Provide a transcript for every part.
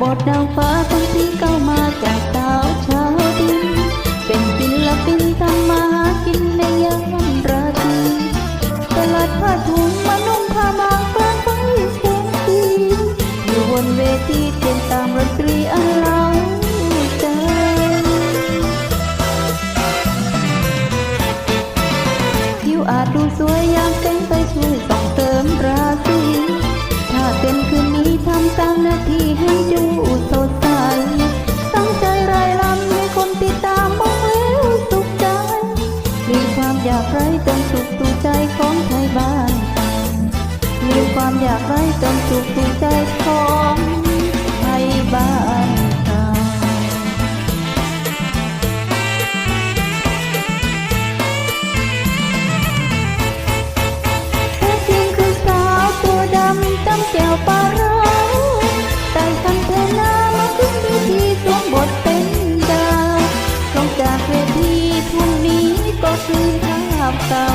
บทดาวฟ้าคนที่เข้ามาจากดาวชาวดิน เป็นศิลปินทำมาหากินในยามราตรีตลาดผ้าถุงมานุ่งผ้าบางฟ้าฟังเสียงดีอยู่บนเวทีเต้นตามดนตรีอันเล่าใจผิวอาจดูสวยยามแสงไฟช่วย อยากไร้จนสุขสู่ใจของไทยบ้านมีความอยากไร้จนสุขสู่ใจ ก็คือภาพเก่า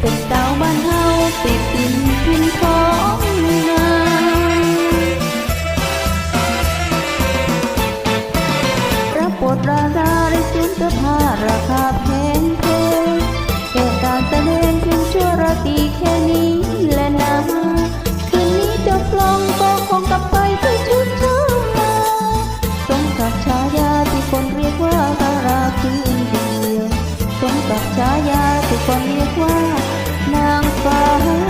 เป็นดาวบ้านเฮาติดดินพินทองนา สมกับฉายาทุกคนเรียกว่านางฟ้า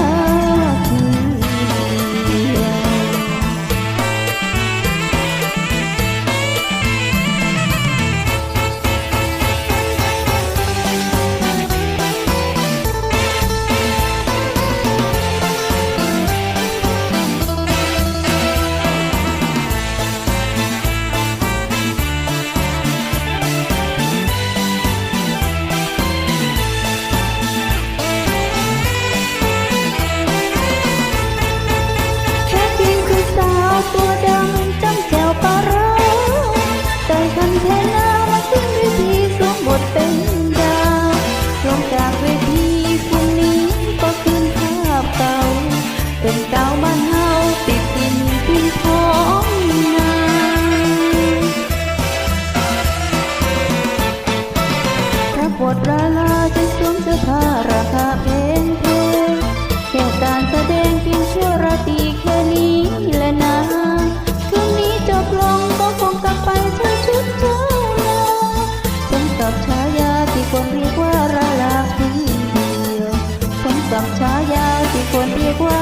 รับบทราลาจะสวมเสื้อผ้าราคาแพงแพงแค่การแสดงเพียงชั่วราตรีแค่นี้แหละนะคืนนี้จบลงก็คงกลับไปใช้ชุดเช้านาสมกับฉายาที่คนเรียกว่าราลาคนเดียวสมกับฉายาที่คนเรียกว่า